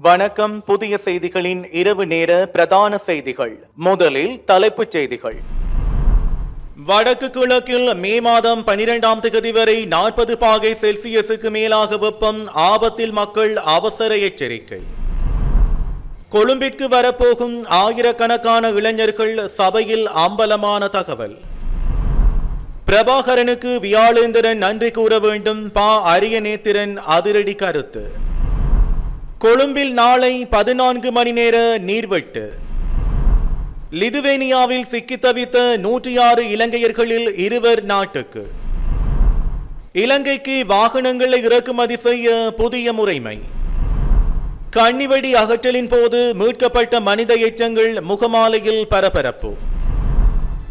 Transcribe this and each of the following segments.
வணக்கம் புதிய செய்திகளின் இரவு நேர பிரதான செய்திகள். முதலில் தலைப்புச் செய்திகள். வடக்கு கிழக்கில் மே மாதம் பனிரெண்டாம் தேதி வரை நாற்பது பாகை செல்சியஸுக்கு மேலாக வெப்பம் ஆபத்தில் மக்கள் அவசர எச்சரிக்கை. கொழும்பிற்கு வரப்போகும் ஆயிரக்கணக்கான இளைஞர்கள் சபையில் அம்பலமான தகவல். பிரபாகரனுக்கு வியாழேந்திரன் நன்றி கூற வேண்டும் பா. அரியநேத்திரன் அதிரடி கருத்து. கொழும்பில் நாளை பதினான்கு மணி நேர நீர்வெட்டு. லிதுவேனியாவில் சிக்கி தவித்த நூற்றி ஆறு இலங்கையர்களில் இருவர் நாட்டுக்கு. இலங்கைக்கு வாகனங்களை இறக்குமதி செய்ய புதிய முறைமை. கண்ணிவெடி அகற்றலின் போது மீட்கப்பட்ட மனித எச்சங்கள் முகமாலையில் பரபரப்பு.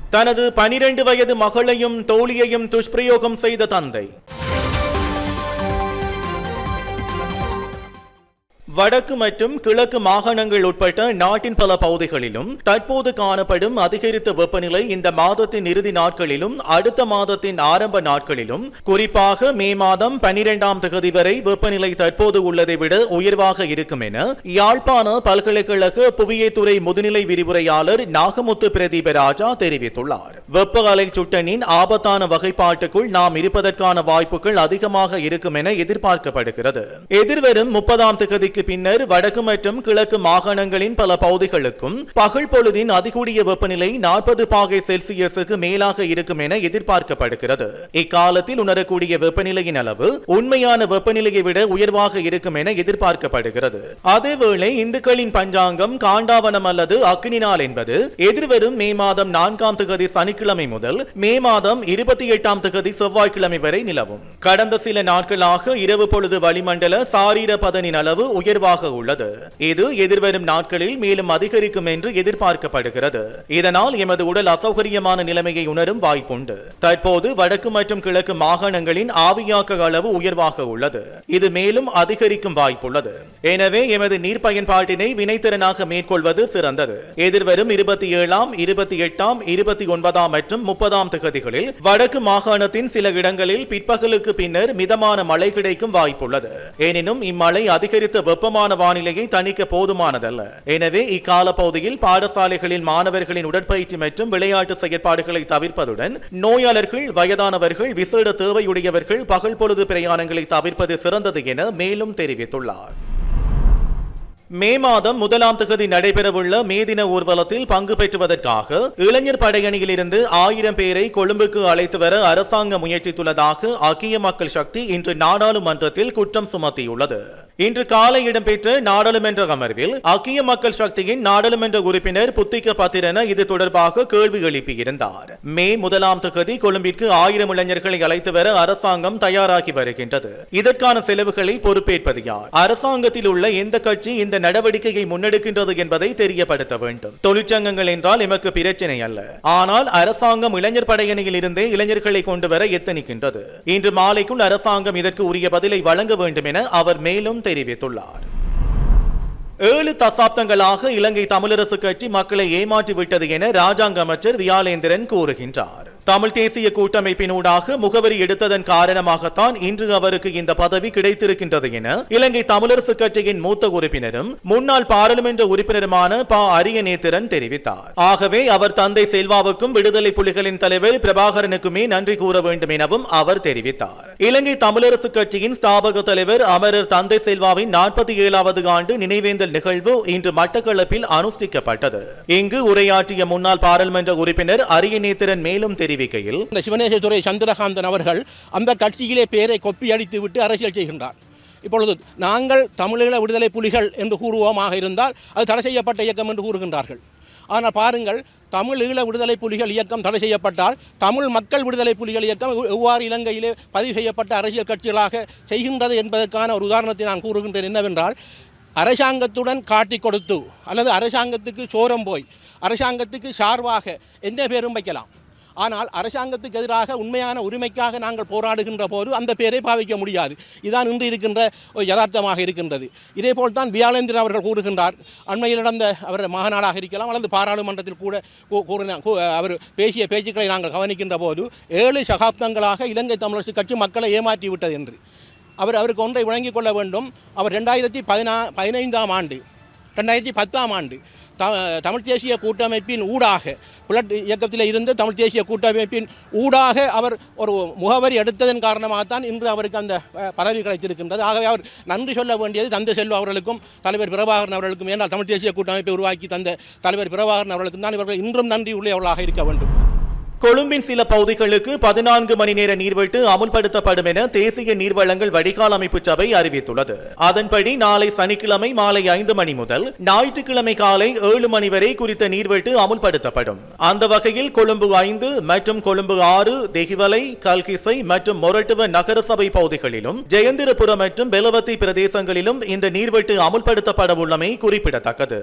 தனது பனிரெண்டு வயது மகளையும் தோழியையும் துஷ்பிரயோகம் செய்த தந்தை. வடக்கு மற்றும் கிழக்கு மாகாணங்கள் உட்பட்ட நாட்டின் பல பகுதிகளிலும் தற்போது காணப்படும் அதிகரித்த வெப்பநிலை இந்த மாதத்தின் இறுதி நாட்களிலும் அடுத்த மாதத்தின் ஆரம்ப நாட்களிலும் குறிப்பாக மே மாதம் பனிரெண்டாம் தேதி வரை வெப்பநிலை தற்போது உள்ளதை விட உயர்வாக இருக்கும் என யாழ்ப்பாண பல்கலைக்கழக புவியத்துறை முதுநிலை விரிவுரையாளர் நாகமுத்து பிரதீப ராஜா தெரிவித்துள்ளார். வெப்ப அலை சுட்டனின் ஆபத்தான வகைப்பாட்டுக்குள் நாம் இருப்பதற்கான வாய்ப்புகள் அதிகமாக இருக்கும் என எதிர்பார்க்கப்படுகிறது. எதிர்வரும் முப்பதாம் தேதிக்கு பின்னர் வடக்கு மற்றும் கிழக்கு மாகாணங்களின் பல பகுதிகளுக்கும் பகல் பொழுதின் அதிகூடிய வெப்பநிலை நாற்பது பாகை செல்சியஸுக்கு மேலாக இருக்கும் என எதிர்பார்க்கப்படுகிறது. இக்காலத்தில் உணரக்கூடிய வெப்பநிலையின் அளவு உண்மையான வெப்பநிலையை விட உயர்வாக இருக்கும் என எதிர்பார்க்கப்படுகிறது. அதேவேளை இந்துக்களின் பஞ்சாங்கம் காண்டாவனம் அல்லது அக்னி நாள் என்பது எதிர்வரும் மே மாதம் நான்காம் தேதி சனிக்கிழமை முதல் மே மாதம் இருபத்தி எட்டாம் தேதி செவ்வாய்க்கிழமை வரை நிலவும். கடந்த சில நாட்களாக இரவு பொழுது வளிமண்டல சாரீர பதனின் அளவு உயர் உயர்வாக உள்ளது. இது எதிர்வரும் நாட்களில் மேலும் அதிகரிக்கும் என்று எதிர்பார்க்கப்படுகிறது. இதனால் எமது உடல் அசௌகரியமான நிலைமையை உணரும் வாய்ப்புண்டு. தற்போது வடக்கு மற்றும் கிழக்கு மாகாணங்களின் ஆவியாக்க அளவு உயர்வாக உள்ளது. இது மேலும் அதிகரிக்கும் வாய்ப்புள்ளது. எனவே எமது நீர் பயன்பாட்டினை வினைத்திறனாக மேற்கொள்வது சிறந்தது. எதிர்வரும் இருபத்தி ஏழாம் இருபத்தி எட்டாம் இருபத்தி ஒன்பதாம் மற்றும் முப்பதாம் தேதிகளில் வடக்கு மாகாணத்தின் சில இடங்களில் பிற்பகலுக்கு பின்னர் மிதமான மழை கிடைக்கும் வாய்ப்புள்ளது. எனினும் இம்மழை அதிகரித்த வெப்ப வெப்பமான வானிலையை தணிக்க போதுமானதல்ல. எனவே இக்கால பகுதியில் பாடசாலைகளில் மாணவர்களின் உடற்பயிற்சி மற்றும் விளையாட்டு செயற்பாடுகளை தவிர்ப்பதுடன் நோயாளர்கள் வயதானவர்கள் விசேட தேவையுடையவர்கள் பகல் பொழுது பிரயாணங்களை தவிர்ப்பது சிறந்தது என மேலும் தெரிவித்துள்ளார். மே மாதம் முதலாம் தகுதி நடைபெறவுள்ள மே தின ஊர்வலத்தில் பங்கு பெற்றுவதற்காக இளைஞர் படையணியில் இருந்து ஆயிரம் பேரை கொழும்புக்கு அழைத்து வர அரசாங்கம் முயற்சித்துள்ளதாக அக்கிய மக்கள் சக்தி இன்று நாடாளுமன்றத்தில் குற்றம் சுமத்தியுள்ளது. இன்று காலை இடம்பெற்ற நாடாளுமன்ற அமர்வில் அக்கிய மக்கள் சக்தியின் நாடாளுமன்ற உறுப்பினர் புத்திக்க பத்திரன இது தொடர்பாக கேள்வி எழுப்பியிருந்தார். மே முதலாம் தொகுதி கொழும்பிற்கு ஆயிரம் இளைஞர்களை அழைத்து வர அரசாங்கம் தயாராகி வருகின்றது. இதற்கான செலவுகளை பொறுப்பேற்பது யார்? அரசாங்கத்தில் உள்ள எந்த கட்சி இந்த நடவடிக்கையை முன்னெடுக்கின்றது என்பதை தெரியப்படுத்த வேண்டும். தொழிற்சங்கங்கள் என்றால் எமக்கு பிரச்சனை அல்ல. ஆனால் அரசாங்கம் இளைஞர் படையணியில் இருந்தே இளைஞர்களை கொண்டு வர எத்தனிக்கின்றது. இன்று மாலைக்குள் அரசாங்கம் இதற்கு உரிய பதிலை வழங்க வேண்டும் என அவர் மேலும் தெரிவித்துள்ளார் ஏழு தசாப்தங்களாக இலங்கை தமிழரசு கட்சி மக்களை ஏமாற்றி விட்டது என ராஜாங்க அமைச்சர் வியாலேந்திரன் கூறுகின்றார். தமிழ் தேசிய கூட்டமைப்பினூடாக முகவரி எடுத்ததன் காரணமாகத்தான் இன்று அவருக்கு இந்த பதவி கிடைத்திருக்கின்றது என இலங்கை தமிழரசு கட்சியின் மூத்த உறுப்பினரும் முன்னாள் பாராளுமன்ற உறுப்பினருமான ப. அரியநேத்திரன் தெரிவித்தார். ஆகவே அவர் தந்தை செல்வாவுக்கும் விடுதலை புலிகளின் தலைவர் பிரபாகரனுக்குமே நன்றி கூற வேண்டும் எனவும் அவர் தெரிவித்தார். இலங்கை தமிழரசு கட்சியின் ஸ்தாபக தலைவர் அமரர் தந்தை செல்வாவின் நாற்பத்தி ஏழாவது ஆண்டு நினைவேந்தல் நிகழ்வு இன்று மட்டக்களப்பில் அனுஷ்டிக்கப்பட்டது. இங்கு உரையாற்றிய முன்னாள் பாராளுமன்ற உறுப்பினர் அரியநேத்திரன் மேலும் தெரிவித்தார். தெரிவிக்கையில் இந்த சிவனேசத்துறை சந்திரகாந்தன் அவர்கள் அந்த கட்சியிலே பேரை கொப்பி அடித்து விட்டு அரசியல் செய்கின்றார். இப்பொழுது நாங்கள் தமிழீழ விடுதலை புலிகள் என்று கூறுவோமாக இருந்தால் அது தடை செய்யப்பட்ட இயக்கம் என்று கூறுகின்றார்கள். ஆனால் பாருங்கள் தமிழ் ஈழ விடுதலை புலிகள் இயக்கம் தடை செய்யப்பட்டால் தமிழ் மக்கள் விடுதலை புலிகள் இயக்கம் எவ்வாறு இலங்கையிலே பதிவு செய்யப்பட்ட அரசியல் கட்சிகளாக செய்கின்றது என்பதற்கான ஒரு உதாரணத்தை நான் கூறுகின்றேன் என்னவென்றால் அரசாங்கத்துடன் காட்டி கொடுத்து அல்லது அரசாங்கத்துக்கு சோரம் போய் அரசாங்கத்துக்கு சார்பாக என்ன பேரும் வைக்கலாம். ஆனால் அரசாங்கத்துக்கு எதிராக உண்மையான உரிமைக்காக நாங்கள் போராடுகின்ற போது அந்த பேரை பாவிக்க முடியாது. இதுதான் இன்று இருக்கின்ற ஒரு யதார்த்தமாக இருக்கின்றது. இதேபோல் தான் வியாழேந்திரன் அவர்கள் கூறுகின்றார் அண்மையில் நடந்த அவர் மாநாடாக இருக்கலாம் அல்லது பாராளுமன்றத்தில் கூட கூறின கூ- அவர் பேசிய பேச்சுக்களை நாங்கள் கவனிக்கின்ற போது ஏழு சகாப்தங்களாக இலங்கை தமிழரசு கட்சி மக்களை ஏமாற்றி விட்டது என்று. அவர் அவருக்கு ஒன்றை விளங்கிக் கொள்ள வேண்டும். அவர் ரெண்டாயிரத்தி பதினா பதினைந்தாம் ஆண்டு ரெண்டாயிரத்தி பத்தாம் ஆண்டு த தமிழ் தேசிய கூட்டமைப்பின் ஊடாக புலட் இயக்கத்தில் இருந்து தமிழ் தேசிய கூட்டமைப்பின் ஊடாக அவர் ஒரு முகவரி எடுத்ததன் காரணமாகத்தான் இன்று அவருக்கு அந்த பதவி கிடைத்திருக்கின்றது. ஆகவே அவர் நன்றி சொல்ல வேண்டியது தந்தை செல்வ அவர்களுக்கும் தலைவர் பிரபாகரன் அவர்களுக்கும். ஏனால் தமிழ் தேசிய கூட்டமைப்பை உருவாக்கி தந்த தலைவர் பிரபாகரன் அவர்களுக்கும் தான் இவர்கள் இன்றும் நன்றி உள்ளவர்களாக இருக்க வேண்டும். கொழும்பின் சில பகுதிகளுக்கு பதினான்கு மணி நேர நீர்வெட்டு அமுல்படுத்தப்படும் என தேசிய நீர்வளங்கள் வடிகால் அமைப்பு சபை அறிவித்துள்ளது. அதன்படி நாளை சனிக்கிழமை மாலை ஐந்து மணி முதல் ஞாயிற்றுக்கிழமை காலை ஏழு மணி வரை குறித்த நீர்வெட்டு அமுல்படுத்தப்படும். அந்த வகையில் கொழும்பு ஐந்து மற்றும் கொழும்பு ஆறு தெகிவலை கல்கிசை மற்றும் மொரட்டுவ நகரசபை பகுதிகளிலும் ஜெயந்திரபுரம் மற்றும் பெலவத்தி பிரதேசங்களிலும் இந்த நீர்வெட்டு அமுல்படுத்தப்பட உள்ளமை குறிப்பிடத்தக்கது.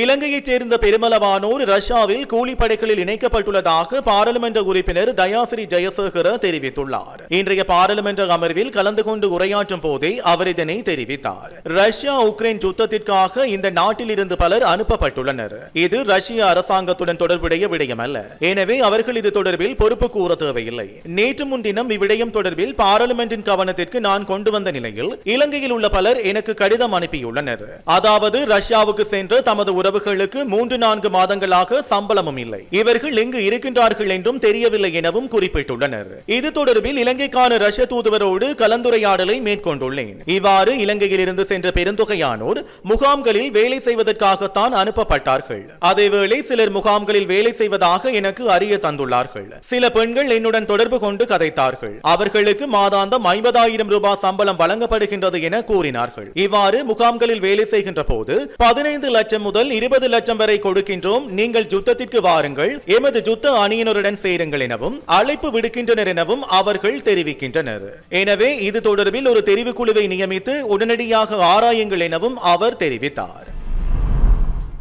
இலங்கையைச் சேர்ந்த பெருமளவானோர் ரஷ்யாவில் கூலிப்படைகளில் இணைக்கப்பட்டுள்ளதாக பாராளுமன்ற உறுப்பினர் தயாசிரி ஜெயசேகர தெரிவித்துள்ளார். இன்றைய பாராளுமன்ற அமர்வில் கலந்து கொண்டு உரையாற்றும் போதே அவர் இதனை தெரிவித்தார். ரஷ்யா உக்ரைன் யுத்தத்திற்காக இந்த நாட்டில் இருந்து பலர் அனுப்பப்பட்டுள்ளனர். இது ரஷ்ய அரசாங்கத்துடன் தொடர்புடைய விடயம் அல்ல எனவே அவர்கள் இது தொடர்பில் பொறுப்பு கூற தேவையில்லை. நேற்று முன்தினம் இவ்விடயம் தொடர்பில் பாராளுமன்றின் கவனத்திற்கு நான் கொண்டு வந்த நிலையில் இலங்கையில் உள்ள பலர் எனக்கு கடிதம் அனுப்பியுள்ளனர். அதாவது ரஷ்யாவுக்கு சென்று தமது உறவுகளுக்கு மூன்று நான்கு மாதங்களாக சம்பளமும் இல்லை. இவர்கள் எங்கு இருக்கின்றார்கள் என்றும் தெரியவில்லை எனவும் குறிப்பிட்டுள்ளனர். இது தொடர்பில் இலங்கைக்கான ரஷ்ய தூதுவரோடு கலந்துரையாடலை மேற்கொண்டுள்ளேன். இவ்வாறு இலங்கையில் இருந்து சென்ற பெருந்தொகையானோர் முகாம்களில் வேலை செய்வதற்காகத்தான் அனுப்பப்பட்டார்கள். அதேவேளை சிலர் முகாம்களில் வேலை செய்வதாக எனக்கு அறிய தந்துள்ளார்கள். சில பெண்கள் என்னுடன் தொடர்பு கொண்டு கதைத்தார்கள். அவர்களுக்கு மாதாந்தம் ஐம்பதாயிரம் ரூபாய் சம்பளம் வழங்கப்படுகின்றது என கூறினார்கள். இவ்வாறு முகாம்களில் வேலை செய்கின்ற போது பதினைந்து லட்சம் முதல் இருபது லட்சம் வரை கொடுக்கின்றோம். நீங்கள் யுத்தத்திற்கு வாருங்கள். எமது யுத்த அணியினருடன் சேருங்கள் எனவும் அழைப்பு விடுக்கின்றனர் எனவும் அவர்கள் தெரிவிக்கின்றனர். எனவே இது தொடர்பில் ஒரு தெரிவுக்குழுவை நியமித்து உடனடியாக ஆராயுங்கள் எனவும் அவர் தெரிவித்தார்.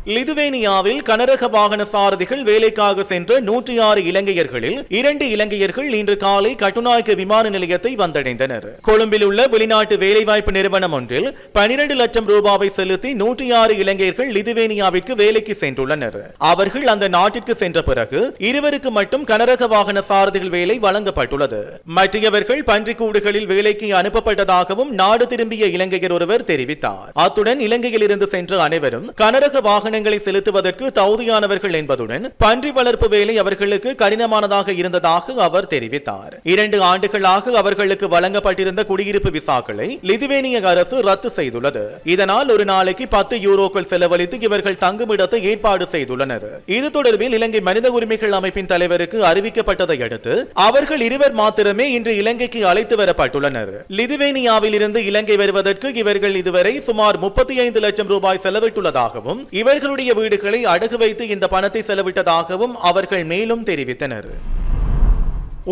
லிதுவேனியாவில் கனரக வாகன சாரதிகள் வேலைக்காக சென்ற நூற்றி ஆறு இலங்கையர்களில் இரண்டு இலங்கையர்கள் இன்று காலை கட்டுநாயக்க விமான நிலையத்தை வந்தடைந்தனர். கொழும்பில் உள்ள வெளிநாட்டு வேலைவாய்ப்பு நிறுவனம் ஒன்றில் பனிரெண்டு லட்சம் ரூபாவை செலுத்தி நூற்றி ஆறு இலங்கையர்கள் லிதுவேனியாவிற்கு வேலைக்கு சென்றுள்ளனர். அவர்கள் அந்த நாட்டிற்கு சென்ற பிறகு இருவருக்கு மட்டும் கனரக வாகன சாரதிகள் வேலை வழங்கப்பட்டுள்ளது. மற்றவர்கள் பன்றிக்கூடுகளில் வேலைக்கு அனுப்பப்பட்டதாகவும் நாடு திரும்பிய இலங்கையர் ஒருவர் தெரிவித்தார். அத்துடன் இலங்கையில் இருந்து சென்ற அனைவரும் கனரக வாகன வாகனங்களை செலுத்துவதற்கு தகுதியானவர்கள் என்பதுடன் பன்றி வளர்ப்பு வேலை அவர்களுக்கு கடினமானதாக இருந்ததாக அவர் தெரிவித்தார். இரண்டு ஆண்டுகளாக அவர்களுக்கு வழங்கப்பட்டிருந்த குடியிருப்பு விசாக்களை லிதுவேனிய அரசு ரத்து செய்துள்ளது. இதனால் ஒரு நாளைக்கு பத்து யூரோக்கள் செலவழித்து இவர்கள் தங்குமிடத்தை ஏற்பாடு செய்துள்ளனர். இது தொடர்பில் இலங்கை மனித உரிமைகள் அமைப்பின் தலைவருக்கு அறிவிக்கப்பட்டதை அடுத்து அவர்கள் இருவர் மாத்திரமே இன்று இலங்கைக்கு அழைத்து வரப்பட்டுள்ளனர். லிதுவேனியாவில் இருந்து இலங்கை வருவதற்கு இவர்கள் இதுவரை சுமார் முப்பத்தி ஐந்து லட்சம் ரூபாய் செலவிட்டுள்ளதாகவும் இவர்கள் இவர்களுடைய வீடுகளை அடகு வைத்து இந்த பணத்தை செலவிட்டதாகவும் அவர்கள் மேலும் தெரிவித்தனர்.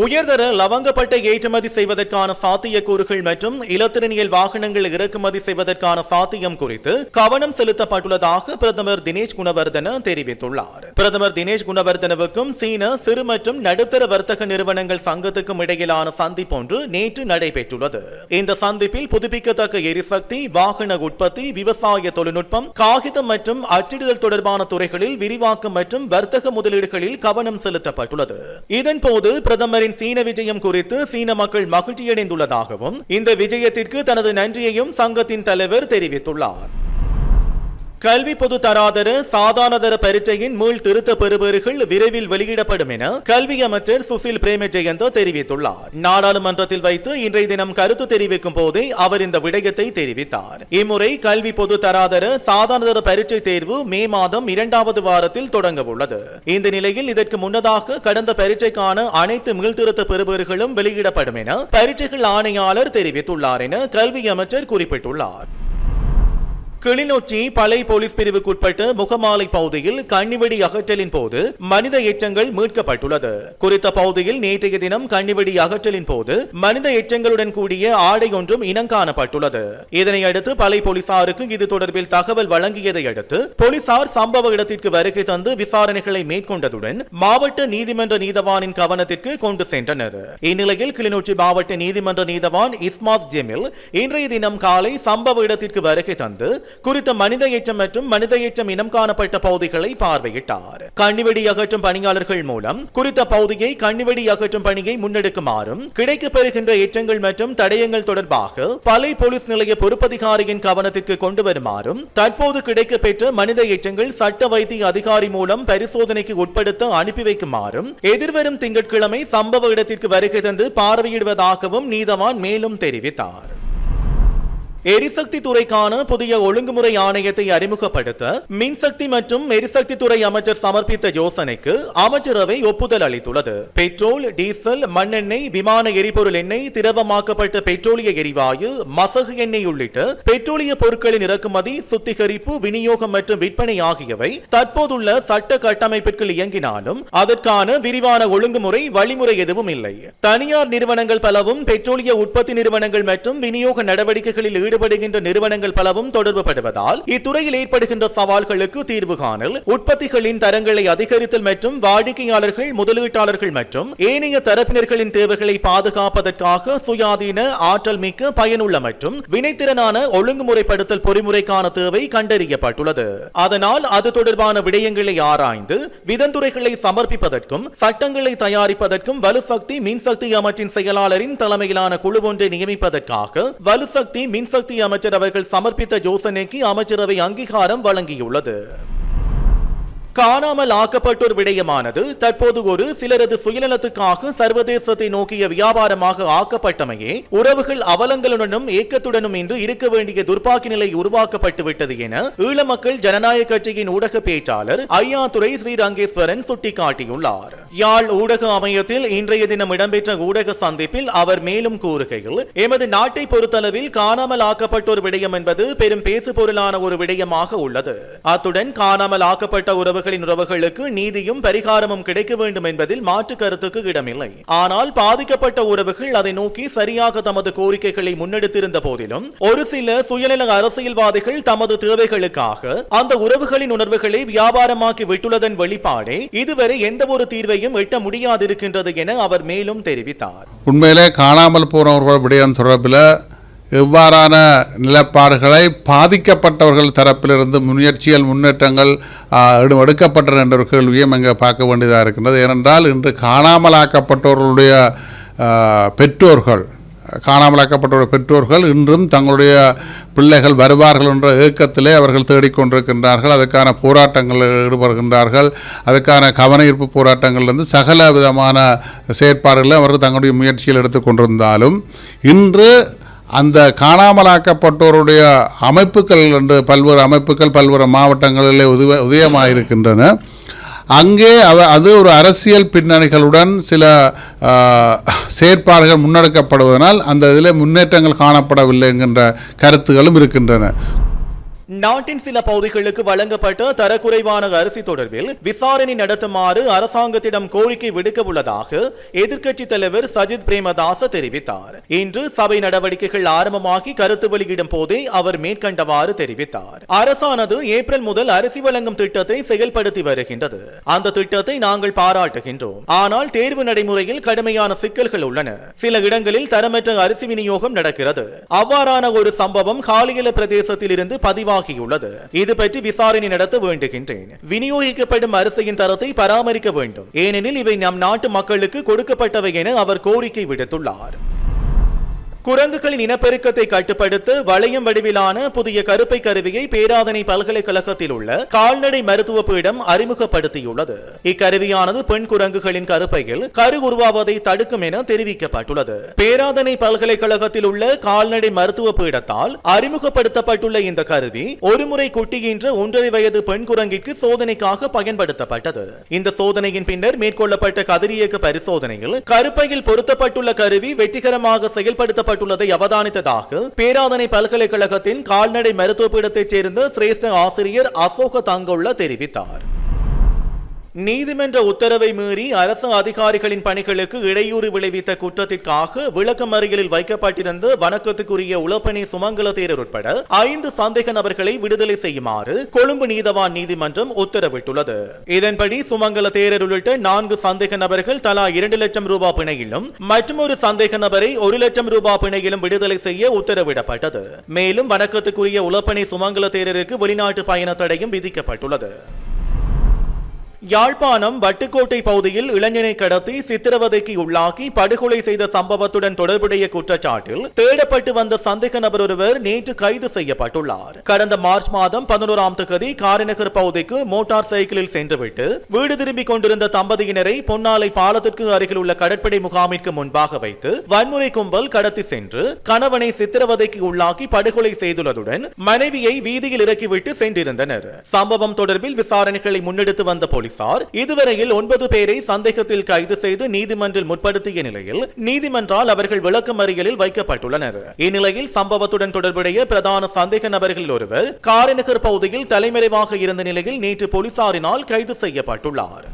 உயர்தர லவங்கப்பட்டை ஏற்றுமதி செய்வதற்கான சாத்தியக்கூறுகள் மற்றும் இலத்திரனியல் வாகனங்கள் இறக்குமதி செய்வதற்கான சாத்தியம் குறித்து கவனம் செலுத்தப்பட்டுள்ளதாக பிரதமர் தினேஷ் குணவர்தன தெரிவித்துள்ளார். பிரதமர் தினேஷ் குணவர்தனவுக்கும் சீன சிறு மற்றும் நடுத்தர வர்த்தக நிறுவனங்கள் சங்கத்துக்கும் இடையிலான சந்திப்பு ஒன்று நேற்று நடைபெற்றுள்ளது. இந்த சந்திப்பில் புதுப்பிக்கத்தக்க எரிசக்தி வாகன உற்பத்தி விவசாய தொழில்நுட்பம் காகிதம் மற்றும் அச்சிடுதல் தொடர்பான துறைகளில் விரிவாக்கம் மற்றும் வர்த்தக முதலீடுகளில் கவனம் செலுத்தப்பட்டுள்ளது. இதன்போது பிரதமரின் சீன விஜயம் குறித்து சீன மக்கள் மகிழ்ச்சியடைந்துள்ளதாகவும் இந்த விஜயத்திற்கு தனது நன்றியையும் சங்கத்தின் தலைவர் தெரிவித்துள்ளார். கல்வி பொது தராதர சாதாரணதர பரீட்சையின் மீள் திருத்த பெறுபேறுகள் விரைவில் வெளியிடப்படும் என கல்வி அமைச்சர் சுசில் பிரேமஜெயந்த தெரிவித்துள்ளார். நாடாளுமன்றத்தில் வைத்து இன்றைய தினம் கருத்து தெரிவிக்கும் போதே அவர் இந்த விடயத்தை தெரிவித்தார். இம்முறை கல்வி பொது தராதர சாதாரணதர பரீட்சை தேர்வு மே மாதம் இரண்டாவது வாரத்தில் தொடங்க உள்ளது. இந்த நிலையில் இதற்கு முன்னதாக கடந்த பரீட்சைக்கான அனைத்து மீள்திருத்த பெறுபேறுகளும் வெளியிடப்படும் என பரீட்சைகள் ஆணையாளர் தெரிவித்துள்ளார் என கல்வி அமைச்சர் குறிப்பிட்டுள்ளார். கிளிநொச்சி பழைய போலீஸ் பிரிவுக்குட்பட்ட முகமாலை பகுதியில் கண்ணிவெடி அகற்றலின் போது மனித எச்சங்கள் மீட்கப்பட்டுள்ளது. குறித்த பகுதியில் நேற்றைய தினம் கண்ணிவெடி அகற்றலின் போது மனித எச்சங்களுடன் கூடிய ஆடை ஒன்றும் இனங்காணப்பட்டுள்ளது இதனை அடுத்து பழைய போலீசாருக்கு இது தொடர்பில் தகவல் வழங்கியதை அடுத்து போலீசார் சம்பவ இடத்திற்கு வருகை தந்து விசாரணைகளை மேற்கொண்டதுடன் மாவட்ட நீதிமன்ற நீதவானின் கவனத்திற்கு கொண்டு சென்றனர். இந்நிலையில் கிளிநொச்சி மாவட்ட நீதிமன்ற நீதவான் இஸ்மாஸ் ஜெமில் இன்றைய தினம் காலை சம்பவ இடத்திற்கு வருகை தந்து குறித்த மனித ஏற்றம் மற்றும் மனித ஏற்றம் இனம் காணப்பட்ட பகுதிகளை பார்வையிட்டார். கண்ணிவெடி அகற்றும் பணியாளர்கள் மூலம் குறித்த பகுதியை கண்ணிவெடி அகற்றும் பணியை முன்னெடுக்குமாறும் கிடைக்கப் பெறுகின்ற ஏற்றங்கள் மற்றும் தடயங்கள் தொடர்பாக பலை போலீஸ் நிலைய பொறுப்பதிகாரியின் கவனத்திற்கு கொண்டு வருமாறும் தற்போது கிடைக்கப் பெற்ற மனித ஏற்றங்கள் சட்ட வைத்திய அதிகாரி மூலம் பரிசோதனைக்கு உட்படுத்த அனுப்பி வைக்குமாறும் எதிர்வரும் திங்கட்கிழமை சம்பவ இடத்திற்கு வருகை தந்து பார்வையிடுவதாகவும் நீதவான் மேலும் தெரிவித்தார். எரிசக்தி துறைக்கான புதிய ஒழுங்குமுறை ஆணையத்தை அறிமுகப்படுத்த மின்சக்தி மற்றும் எரிசக்தி துறை அமைச்சர் சமர்ப்பித்த யோசனைக்கு அமைச்சரவை ஒப்புதல் அளித்துள்ளது. பெட்ரோல் டீசல் மண்ணெண்ணெய் விமான எரிபொருள் எண்ணெய் திரவமாக்கப்பட்ட பெட்ரோலிய எரிவாயு மசகு எண்ணெய் உள்ளிட்ட பெட்ரோலிய பொருட்களின் இறக்குமதி சுத்திகரிப்பு விநியோகம் மற்றும் விற்பனை ஆகியவை தற்போதுள்ள சட்ட கட்டமைப்பிற்குள் இயங்கினாலும் அதற்கான விரிவான ஒழுங்குமுறை வழிமுறை எதுவும் இல்லை. தனியார் நிறுவனங்கள் பலவும் பெட்ரோலிய உற்பத்தி நிறுவனங்கள் மற்றும் விநியோக நடவடிக்கைகளில் ஈடுபடுகின்ற நிறுவனங்கள் பலவும் தொடர்புபடுவதால் இத்துறையில் ஏற்படுகின்ற சவால்களுக்கு தீர்வு காணல் உற்பத்திகளின் தரங்களை அதிகரித்தல் மற்றும் வாடிக்கையாளர்கள் முதலீட்டாளர்கள் மற்றும் ஏனைய தரப்பினர்களின் தேவைகளை பாதுகாப்பதற்காக சுயாதீன ஆற்றல் மிக்க பயனுள்ள மற்றும் வினைத்திறனான ஒழுங்குமுறைப்படுத்தல் பொறிமுறைக்கான தேவை கண்டறியப்பட்டுள்ளது. அதனால் அது தொடர்பான விடயங்களை ஆராய்ந்து விதந்துறைகளை சமர்ப்பிப்பதற்கும் சட்டங்களை தயாரிப்பதற்கும் வலுசக்தி மின்சக்தி அமைச்சின் செயலாளரின் தலைமையிலான குழு ஒன்றை நியமிப்பதற்காக வலுசக்தி மின்சக்தி அமைச்சர் அவர்கள் சமர்ப்பித்த யோசனைக்கு அமைச்சரவை அங்கீகாரம் வழங்கியுள்ளது. காணாமல் ஆக்கப்பட்டோர் விடயமானது தற்போது ஒரு சிலரது சுயநலத்துக்காக சர்வதேசத்தை நோக்கிய வியாபாரமாக ஆக்கப்பட்டமையே உறவுகள் அவலங்களுடனும் ஏக்கத்துடனும் இன்று இருக்க வேண்டிய துர்பாக்கி நிலை உருவாக்கப்பட்டு விட்டது என ஈழ மக்கள் ஜனநாயக கட்சியின் ஊடக பேச்சாளர் ஐயாத்துறை ஸ்ரீரங்கேஸ்வரன் சுட்டிக்காட்டியுள்ளார். யாழ் ஊடக அமையத்தில் இன்றைய தினம் இடம்பெற்ற ஊடக சந்திப்பில் அவர் மேலும் கூறுகையில் எமது நாட்டை பொறுத்தளவில் காணாமல் ஆக்கப்பட்ட ஒரு விடயம் என்பது பெரும் பேசு பொருளான ஒரு விடயமாக உள்ளது. அத்துடன் காணாமல் ஆக்கப்பட்ட உறவுகளின் உறவுகளுக்கு நீதியும் பரிகாரமும் கிடைக்க வேண்டும் என்பதில் மாற்று கருத்துக்கு இடமில்லை. ஆனால் பாதிக்கப்பட்ட உறவுகள் அதை நோக்கி சரியாக தமது கோரிக்கைகளை முன்னெடுத்திருந்த போதிலும் ஒரு சில சுயநல அரசியல்வாதிகள் தமது தேவைகளுக்காக அந்த உறவுகளின் உணர்வுகளை வியாபாரமாக்கி விட்டுள்ளதன் வெளிப்பாடே இதுவரை எந்த ஒரு தீர்வை இலக்கையும் எட்ட முடியாதிருக்கின்றது என அவர் மேலும் தெரிவித்தார். உண்மையிலே காணாமல் போனவர்கள் விடயம் தொடர்பில் எவ்வாறான நிலப்பாடுகளை பாதிக்கப்பட்டவர்கள் தரப்பிலிருந்து முயற்சிகள் முன்னேற்றங்கள் எடுக்கப்பட்டன என்ற கேள்வியும் இங்கே பார்க்க வேண்டியதாக இருக்கின்றது. ஏனென்றால் இன்று காணாமலாக்கப்பட்டவர்களுடைய பெற்றோர்கள் காணாமலாக்கப்பட்டவருடைய பெற்றோர்கள் இன்றும் தங்களுடைய பிள்ளைகள் வருவார்கள் என்ற ஏக்கத்திலே அவர்கள் தேடிக்கொண்டிருக்கின்றார்கள். அதுக்கான போராட்டங்களில் ஈடுபடுகின்றார்கள். அதுக்கான கவன ஈர்ப்பு போராட்டங்கள்லேருந்து சகல விதமான செயற்பாடுகளை அவர்கள் தங்களுடைய முயற்சியில் எடுத்துக்கொண்டிருந்தாலும் இன்று அந்த காணாமலாக்கப்பட்டோருடைய அமைப்புகள் என்று பல்வேறு அமைப்புகள் பல்வேறு மாவட்டங்களிலே உதவ உதயமாயிருக்கின்றன. அங்கே அவ அது ஒரு அரசியல் பின்னணிகளுடன் சில செயற்பாடுகள் முன்னெடுக்கப்படுவதனால் அந்த இதில் முன்னேற்றங்கள் காணப்படவில்லை என்கின்ற கருத்துகளும் இருக்கின்றன. நாட்டின் சில பகுதிகளுக்கு வழங்கப்பட்ட தரக்குறைவான அரிசி தொடர்பில் விசாரணை நடத்துமாறு அரசாங்கத்திடம் கோரிக்கை விடுக்க உள்ளதாக எதிர்க்கட்சி தலைவர் சஜித் பிரேமதாச தெரிவித்தார். இன்று சபை நடவடிக்கைகள் ஆரம்பமாகி கருத்து வெளியிடும் போதே அவர் மேற்கண்டவாறு தெரிவித்தார். அரசானது ஏப்ரல் முதல் அரிசி வழங்கும் திட்டத்தை செயல்படுத்தி வருகின்றது. அந்த திட்டத்தை நாங்கள் பாராட்டுகின்றோம். ஆனால் தேர்வு நடைமுறையில் கடுமையான சிக்கல்கள் உள்ளன. சில இடங்களில் தரமற்ற அரிசி விநியோகம் நடக்கிறது. அவ்வாறான ஒரு சம்பவம் காலியல பிரதேசத்தில் இருந்து உருவாகியுள்ளது. இது பற்றி விசாரணை நடத்த வேண்டுகின்றேன். விநியோகிக்கப்படும் அரிசியின் தரத்தை பராமரிக்க வேண்டும். ஏனெனில் இவை நம் நாட்டு மக்களுக்கு கொடுக்கப்பட்டவை என அவர் கோரிக்கை விடுத்துள்ளார். குரங்குகளின் இனப்பெருக்கத்தை கட்டுப்படுத்த வளையம் வடிவிலான புதிய கருப்பை கருவியை பேராதனை பல்கலைக்கழகத்தில் உள்ள கால்நடை மருத்துவ பீடம் அறிமுகப்படுத்தியுள்ளது. இக்கருவியானது பெண் குரங்குகளின் கருப்பையில் கரு உருவாவதை தடுக்கும் என தெரிவிக்கப்பட்டுள்ளது. பேராதனை பல்கலைக்கழகத்தில் உள்ள கால்நடை மருத்துவ பீடத்தால் அறிமுகப்படுத்தப்பட்டுள்ள இந்த கருவி ஒருமுறை குட்டியின்ற ஒன்றரை வயது பெண் குரங்கிற்கு சோதனைக்காக பயன்படுத்தப்பட்டது. இந்த சோதனையின் பின்னர் மேற்கொள்ளப்பட்ட கதிரியக்க பரிசோதனையில் கருப்பையில் பொருத்தப்பட்டுள்ள கருவி வெற்றிகரமாக செயல்படுத்த செயல்படுத்தப்பட்டுள்ளதை அவதானித்ததாக பேராதனை பல்கலைக்கழகத்தின் கால்நடை மருத்துவ பீடத்தைச் சேர்ந்த சிரேஷ்ட ஆசிரியர் அசோக தங்கவுள்ள தெரிவித்தார். நீதிமன்ற உத்தரவை மீறி அரசு அதிகாரிகளின் பணிகளுக்கு இடையூறு விளைவித்த குற்றத்திற்காக விளக்கமறியலில் வைக்கப்பட்டிருந்த வணக்கத்துக்குரிய உளப்பணி சுமங்கல தேரர் உட்பட ஐந்து சந்தேக நபர்களை விடுதலை செய்யுமாறு கொழும்பு நீதவான் நீதிமன்றம் உத்தரவிட்டுள்ளது. இதன்படி சுமங்கல தேரர் உள்ளிட்ட நான்கு சந்தேக நபர்கள் தலா இரண்டு லட்சம் ரூபாய் பிணையிலும் மற்றொரு சந்தேக நபரை ஒரு லட்சம் ரூபாய் பிணையிலும் விடுதலை செய்ய உத்தரவிடப்பட்டது. மேலும் வணக்கத்துக்குரிய உளப்பணி சுமங்கல தேரருக்கு வெளிநாட்டு பயண தடையும் விதிக்கப்பட்டுள்ளது. யாழ்ப்பாணம் வட்டுக்கோட்டை பகுதியில் இளைஞனை கடத்தி சித்திரவதைக்கு உள்ளாக்கி படுகொலை செய்த சம்பவத்துடன் தொடர்புடைய குற்றச்சாட்டில் தேடப்பட்டு வந்த சந்தேக நபர் ஒருவர் நேற்று கைது செய்யப்பட்டுள்ளார். கடந்த மார்ச் மாதம் பதினோராம் தேதி காரிநகர் பகுதிக்கு மோட்டார் சைக்கிளில் சென்றுவிட்டு வீடு திரும்பிக் கொண்டிருந்த தம்பதியினரை பொன்னாலை பாலத்திற்கு அருகில் உள்ள கடற்படை முகாமிற்கு முன்பாக வைத்து வன்முறை கும்பல் கடத்தி சென்று கணவனை சித்திரவதைக்கு உள்ளாக்கி படுகொலை செய்துள்ளதுடன் மனைவியை வீதியில் இறக்கிவிட்டு சென்றிருந்தனர். சம்பவம் தொடர்பில் விசாரணைகளை முன்னெடுத்து வந்த போலீஸ் போலீசார் இதுவரையில் ஒன்பது பேரை சந்தேகத்தில் கைது செய்து நீதிமன்றில் முற்படுத்திய நிலையில் நீதிமன்றால் அவர்கள் விளக்கமறியலில் வைக்கப்பட்டுள்ளனர். இந்நிலையில் சம்பவத்துடன் தொடர்புடைய பிரதான சந்தேக நபர்களில் ஒருவர் காரைநகர் பகுதியில் தலைமறைவாக இருந்த நிலையில் நேற்று போலீசாரினால் கைது செய்யப்பட்டுள்ளார்.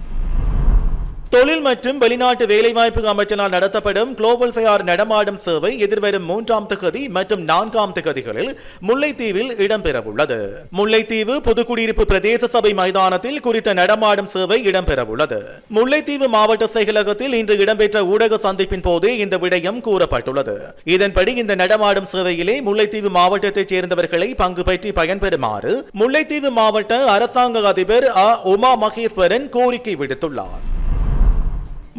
தொழில் மற்றும் வெளிநாட்டு வேலைவாய்ப்பு அமைச்சனால் நடத்தப்படும் குளோபல் ஃபயர் நடமாடும் சேவை எதிர்வரும் மூன்றாம் தகுதி மற்றும் நான்காம் திகதிகளில் முல்லைத்தீவில் இடம்பெறவுள்ளது. முல்லைத்தீவு புதுக்குடியிருப்பு பிரதேச சபை மைதானத்தில் குறித்த நடமாடும் சேவை இடம்பெறவுள்ளது. முல்லைத்தீவு மாவட்ட செயலகத்தில் இன்று இடம்பெற்ற ஊடக சந்திப்பின் போதே இந்த விடயம் கூறப்பட்டுள்ளது. இதன்படி இந்த நடமாடும் சேவையிலே முல்லைத்தீவு மாவட்டத்தைச் சேர்ந்தவர்களை பங்கு பற்றி பயன்பெறுமாறு முல்லைத்தீவு மாவட்ட அரசாங்க அதிபர் அ. உமா மகேஸ்வரன் கோரிக்கை விடுத்துள்ளார்.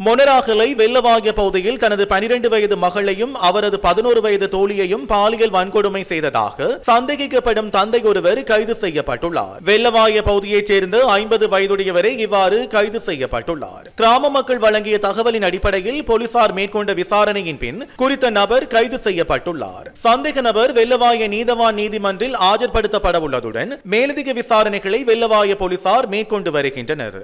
மொனராகலை வெள்ளவாகிய பகுதியில் தனது பனிரெண்டு வயது மகளையும் அவரது பதினோரு வயது தோழியையும் பாலியல் வன்கொடுமை செய்ததாக சந்தேகிக்கப்படும் தந்தை ஒருவர் கைது செய்யப்பட்டுள்ளார். வெள்ளவாகிய பகுதியைச் சேர்ந்த ஐம்பது வயதுடையவரை இவ்வாறு கைது செய்யப்பட்டுள்ளார். கிராம மக்கள் வழங்கிய தகவலின் அடிப்படையில் போலீசார் மேற்கொண்ட விசாரணையின் பின் குறித்த நபர் கைது செய்யப்பட்டுள்ளார். சந்தேக நபர் வெள்ளவாய நீதவான் நீதிமன்றில் ஆஜர்படுத்தப்பட உள்ளதுடன் மேலதிக விசாரணைகளை வெள்ளவாய போலீசார் மேற்கொண்டு வருகின்றனர்.